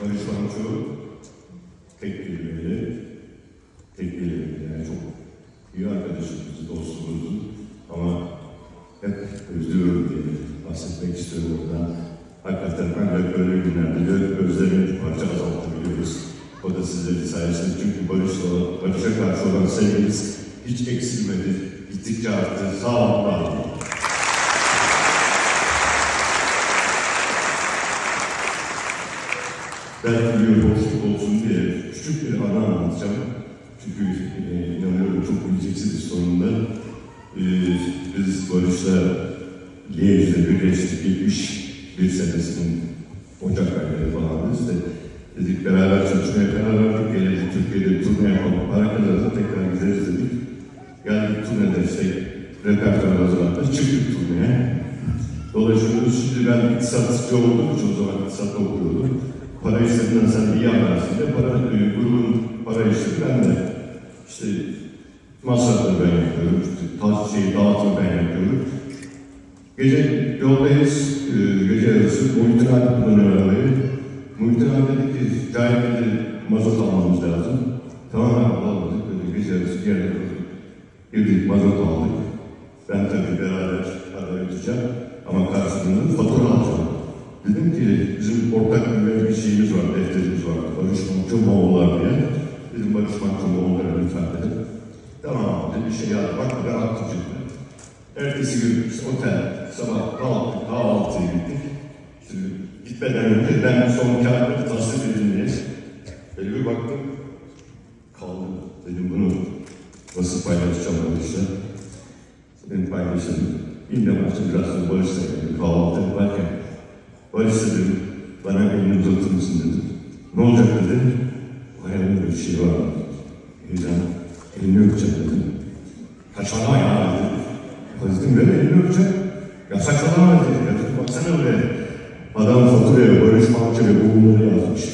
Barış Manço tek kelimeyle, tek kelimeyle yani çok iyi arkadaşımız, dostumuzdu. Ama hep özlüyorum diye bahsetmek istiyorum oradan. Hakikaten ancak böyle günlerde de özlemi bir parça azaltabiliyoruz. O da sizlerin sayesinde. Çünkü Barış'la, Barış'a karşı olan sevgimiz hiç eksilmedi. Gittikçe arttı. Sağ olun, var olun. Belki bir boşluk olsun diye küçük bir anı anlatacağım. Çünkü e, inanıyorum çok bileceksiniz sonunda. E, biz Barış'la Liège'de birleştik 71 senesinin Ocak ayları falan biz de dedik beraber çalışmaya karar verdik. Gelelim Türkiye'de turne yapalım. Para kazanırsa tekrar gideriz dedik. Geldik turnede işte repertuar hazırladık. Çıktık turneye. Dolayısıyla şimdi ben iktisatçı olduğum için o zaman iktisatta okuyordum. Para işlerinden sen iyi anlarsın diye para, e, grubun para işleri ben de işte masrafları ben yapıyorum, işte tas şeyi dağıtımı ben yapıyorum. Gece yoldayız, e, gece yarısı Muhittin abi kullanıyor arabayı. Muhittin abi dedi ki, dedi, mazot almamız lazım. Tamam abi alamadık, dedi, gece yarısı bir yerde. Girdik, mazot aldık. Ben tabii beraber para ödeyeceğim ama karşılığında fatura alacağım. Dedim ki bizim ortak Moğollar diye. Dedim Barış dedim. Tamam dedi bir şey ben attım cebime. Ertesi gün işte otel, sabah kalktık, kahvaltıya gittik. İşte gitmeden önce ben son kağıtları tasdik edin diye. Böyle bir baktım, kaldım. Dedim bunu nasıl paylaşacağım Barış'la. Dedim paylaşalım. Yine başta biraz da Barış'la geldim. Kahvaltı yaparken Barış dedim, bana elini uzatır mısın dedim. Ne olacak dedi. O elimde bir şey var. Heyecan, elini öpeceğim dedim. Saçmalama ya dedi. Ya dedim ben elini öpeceğim. Ya saçmalama dedi. Ya dedim baksana buraya. Adam faturaya Barış Manço ve bunları yazmış.